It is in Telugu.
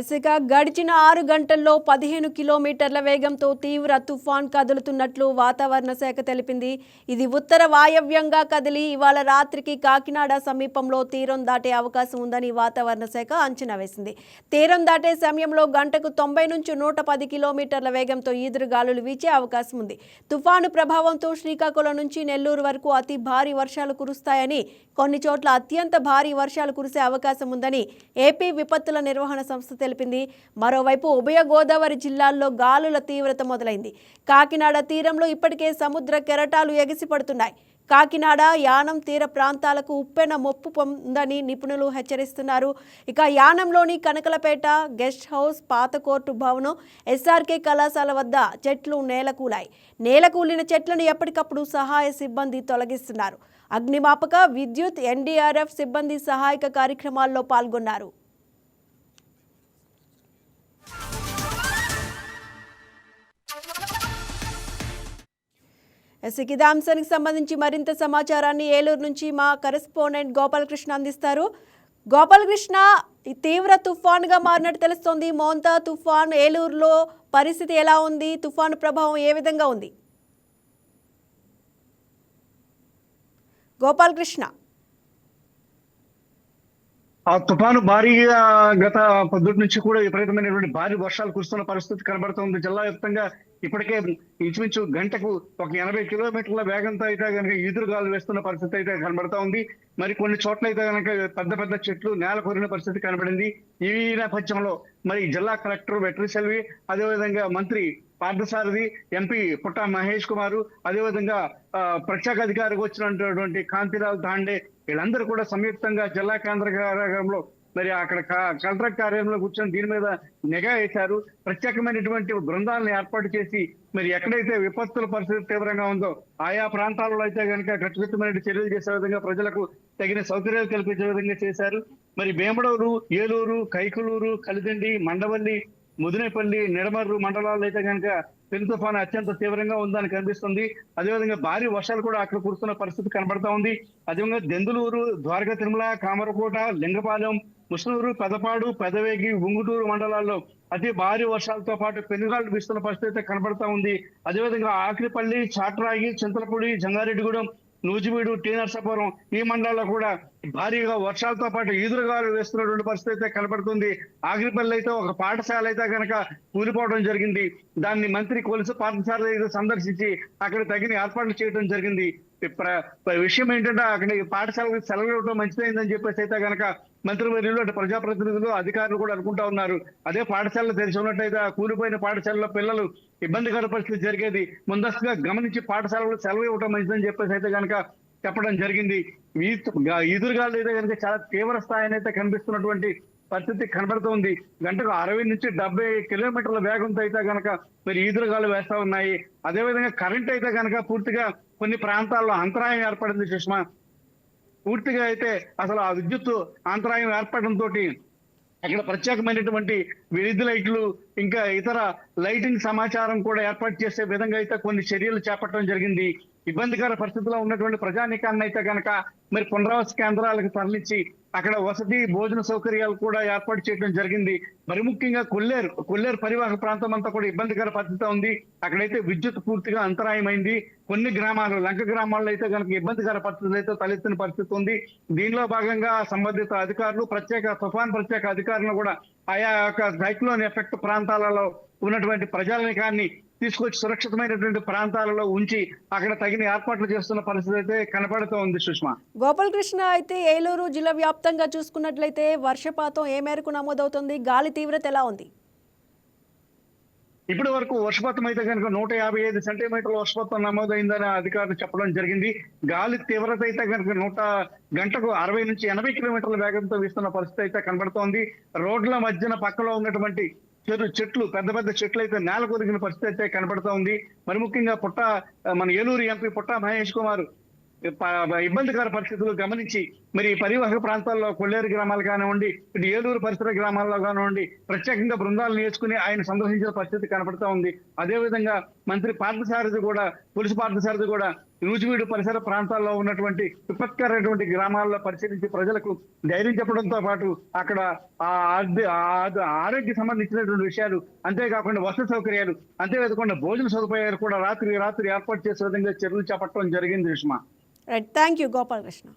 ఎసిక గడిచిన ఆరు గంటల్లో పదిహేను కిలోమీటర్ల వేగంతో తీవ్ర తుఫాన్ కదులుతున్నట్లు వాతావరణ శాఖ తెలిపింది. ఇది ఉత్తర వాయవ్యంగా కదిలి ఇవాళ రాత్రికి కాకినాడ సమీపంలో తీరం దాటే అవకాశం ఉందని వాతావరణ శాఖ అంచనా వేసింది. తీరం దాటే సమయంలో గంటకు తొంభై నుంచి నూట పది కిలోమీటర్ల వేగంతో ఈదురుగాలులు వీచే అవకాశం ఉంది. తుఫాను ప్రభావంతో శ్రీకాకుళం నుంచి నెల్లూరు వరకు అతి భారీ వర్షాలు కురుస్తాయని కొన్ని చోట్ల అత్యంత భారీ వర్షాలు కురిసే అవకాశం ఉందని ఏపీ విపత్తుల నిర్వహణ సంస్థ తెలిపింది. మరోవైపు ఉభయ గోదావరి జిల్లాల్లో గాలుల తీవ్రత మొదలైంది. కాకినాడ తీరంలో ఇప్పటికే సముద్ర కెరటాలు ఎగిసిపడుతున్నాయి. కాకినాడ యానం తీర ప్రాంతాలకు ఉప్పెన మొప్పు పొందని నిపుణులు హెచ్చరిస్తున్నారు. ఇక యానంలోని కనకలపేట గెస్ట్ హౌస్ పాత కోర్టు భవనం ఎస్ఆర్కే కళాశాల వద్ద చెట్లు నేలకూలాయి. నేలకూలిన చెట్లను ఎప్పటికప్పుడు సహాయ సిబ్బంది తొలగిస్తున్నారు. అగ్నిమాపక విద్యుత్ ఎన్డీఆర్ఎఫ్ సిబ్బంది సహాయక కార్యక్రమాల్లో పాల్గొన్నారు. ఇక అంశానికి సంబంధించి మరింత సమాచారాన్ని ఏలూరు నుంచి మా కరెస్పాండెంట్ గోపాలకృష్ణ అందిస్తారు. గోపాలకృష్ణ ఈ తీవ్ర తుఫాన్గా మారినట్టు తెలుస్తోంది. మోంతా తుఫాన్ ఏలూరులో పరిస్థితి ఎలా ఉంది? తుఫాను ప్రభావం ఏ విధంగా ఉంది? గోపాలకృష్ణ. ఆ తుఫాను భారీగా గత పొద్దుటి నుంచి కూడా విపరీతమైనటువంటి భారీ వర్షాలు కురుస్తున్న పరిస్థితి కనబడుతుంది. జిల్లా వ్యాప్తంగా ఇప్పటికే ఇంచుమించు గంటకు ఒక ఎనభై కిలోమీటర్ల వేగంతో అయితే కనుక ఈదురుగాలు వేస్తున్న పరిస్థితి అయితే కనబడతా ఉంది. మరి కొన్ని చోట్ల అయితే కనుక పెద్ద పెద్ద చెట్లు నేల కొరిన పరిస్థితి కనబడింది. ఈ నేపథ్యంలో మరి జిల్లా కలెక్టర్ వెటరీ సెల్వి అదేవిధంగా మంత్రి పార్థసారథి ఎంపీ పుట్ట మహేష్ కుమారు అదేవిధంగా ప్రత్యేక అధికారికి వచ్చినటువంటి కాంతిలాల్ తాండే వీళ్ళందరూ కూడా సంయుక్తంగా జిల్లా కేంద్ర కార్యాలయంలో మరి అక్కడ కలెక్టర్ కార్యాలయంలో కూర్చొని దీని మీద నిఘా వేశారు. ప్రత్యేకమైనటువంటి బృందాలను ఏర్పాటు చేసి మరి ఎక్కడైతే విపత్తుల పరిస్థితి తీవ్రంగా ఉందో ఆయా ప్రాంతాలలో అయితే కనుక ఖచ్చితమైన చర్యలు చేసే విధంగా ప్రజలకు తగిన సౌకర్యాలు కల్పించే విధంగా చేశారు. మరి భీమడూరు ఏలూరు కైకులూరు కలిదండి మండవల్లి ముదినేపల్లి నిడమర్రు మండలాల్లో అయితే కనుక పెను తుఫాను అత్యంత తీవ్రంగా ఉందని కనిపిస్తుంది. అదేవిధంగా భారీ వర్షాలు కూడా అక్కడ కురుస్తున్న పరిస్థితి కనబడతా ఉంది. అదేవిధంగా దెందులూరు ద్వారకా తిరుమల కామరకోట లింగపాలెం ముస్నూరు పెదపాడు పెదవేగి ఉంగుటూరు మండలాల్లో అతి భారీ వర్షాలతో పాటు పెనుగాలు వీస్తున్న పరిస్థితి అయితే కనబడతా ఉంది. అదేవిధంగా ఆకిరిపల్లి చాట్రాగి చింతలపూడి జంగారెడ్డిగూడెం నూజివీడు టీ నర్సాపురం ఈ మండలాల్లో కూడా భారీగా వర్షాలతో పాటు ఈదురుగాలు వేస్తున్నటువంటి పరిస్థితి అయితే కనబడుతుంది ఆగిరిపల్లి అయితే ఒక పాఠశాల అయితే కనుక కూలిపోవడం జరిగింది. దాన్ని మంత్రి కొలిసి పాఠశాల సందర్శించి అక్కడ తగిన ఏర్పాట్లు చేయడం జరిగింది. విషయం ఏంటంటే అక్కడ ఈ పాఠశాలకు సెలవు ఇవ్వడం మంచిదైందని చెప్పేసి అయితే కనుక మంత్రివర్యులు అంటే ప్రజాప్రతినిధులు అధికారులు కూడా అనుకుంటా ఉన్నారు. అదే పాఠశాలలో తెరిచి ఉన్నట్టయితే ఆ కూలిపోయిన పాఠశాలలో పిల్లలు ఇబ్బందికర పరిస్థితి జరిగేది. ముందస్తుగా గమనించి పాఠశాలలో సెలవు ఇవ్వడం మంచిదని చెప్పేసి అయితే కనుక చెప్పడం జరిగింది. ఈ ఎదురుగాలు అయితే కనుక చాలా తీవ్ర స్థాయిని అయితే కనిపిస్తున్నటువంటి పరిస్థితి కనబడుతోంది. గంటకు అరవై నుంచి డెబ్బై కిలోమీటర్ల వేగంతో అయితే కనుక మరి ఈదురుగాలు వేస్తా ఉన్నాయి. అదేవిధంగా కరెంట్ అయితే కనుక పూర్తిగా కొన్ని ప్రాంతాల్లో అంతరాయం ఏర్పడింది సుష్మా. పూర్తిగా అయితే అసలు ఆ విద్యుత్ అంతరాయం ఏర్పడడంతో అక్కడ ప్రత్యేకమైనటువంటి విద్యుత్ లైట్లు ఇంకా ఇతర లైటింగ్ సమాచారం కూడా ఏర్పాటు చేసే విధంగా అయితే కొన్ని చర్యలు చేపట్టడం జరిగింది. ఇబ్బందికర పరిస్థితిలో ఉన్నటువంటి ప్రజానికాన్ని అయితే కనుక మరి పునరావాస కేంద్రాలకు తరలించి అక్కడ వసతి భోజన సౌకర్యాలు కూడా ఏర్పాటు చేయడం జరిగింది. మరి ముఖ్యంగా కొల్లేరు కొల్లేరు పరివాహక ప్రాంతం అంతా కూడా ఇబ్బందికర పరిస్థితి ఉంది. అక్కడైతే విద్యుత్ పూర్తిగా అంతరాయమైంది. కొన్ని గ్రామాలు లంక గ్రామాల్లో అయితే కనుక ఇబ్బందికర పరిస్థితులు అయితే తలెత్తిన పరిస్థితి ఉంది. దీనిలో భాగంగా సంబంధిత అధికారులు ప్రత్యేక తుఫాన్ ప్రత్యేక అధికారులు కూడా ఆయా యొక్క సైక్లోన్ ఎఫెక్ట్ ప్రాంతాలలో ఉన్నటువంటి ప్రజానికాన్ని తీసుకొచ్చి సురక్షితమైనటువంటి ప్రాంతాలలో ఉంచి అక్కడ తగిన ఏర్పాట్లు చేస్తున్న పరిస్థితి అయితే కనపడుతూ ఉంది సుష్మా. గోపాలకృష్ణ అయితే ఏలూరు జిల్లా వ్యాప్తంగా చూసుకున్నట్లయితే వర్షపాతం ఏ మేరకు నమోదవుతుంది? గాలి తీవ్రత ఎలా ఉంది? ఇప్పటి వరకు వర్షపాతం అయితే కనుక నూట యాభై ఐదు సెంటీమీటర్ల వర్షపాతం నమోదైందని అధికారులు చెప్పడం జరిగింది. గాలి తీవ్రత అయితే కనుక నూట గంటకు అరవై నుంచి ఎనభై కిలోమీటర్ల వేగంతో వీస్తున్న పరిస్థితి అయితే కనబడుతోంది. రోడ్ల మధ్యన పక్కలో ఉన్నటువంటి చెరు చెట్లు పెద్ద పెద్ద చెట్లు అయితే నేల కొరిగిన పరిస్థితి అయితే కనపడతా ఉంది. మరి ముఖ్యంగా పుట్ట మన ఏలూరు ఎంపీ పుట్ట మహేష్ కుమార్ ఇబ్బందికర పరిస్థితులు గమనించి మరి పరివాహక ప్రాంతాల్లో కొల్లేరు గ్రామాలు కానివ్వండి ఇటు ఏలూరు పరిసర గ్రామాల్లో కానివ్వండి ప్రత్యేకంగా బృందాలు నేర్చుకుని ఆయన సందర్శించిన పరిస్థితి కనపడతా ఉంది. అదేవిధంగా మంత్రి పార్థసారథి కూడా పులుసు పార్థసారథి కూడా నూజివీడు పరిసర ప్రాంతాల్లో ఉన్నటువంటి విపత్కరమైనటువంటి గ్రామాల్లో పరిశీలించి ప్రజలకు ధైర్యం చెప్పడంతో పాటు అక్కడ ఆ ఆరోగ్య సంబంధించినటువంటి విషయాలు అంతేకాకుండా వసతి సౌకర్యాలు అంతేకాకుండా భోజన సదుపాయాలు కూడా రాత్రి రాత్రి ఏర్పాటు చేసే విధంగా చర్యలు చేపట్టడం జరిగింది Sushma right thank you Gopalakrishna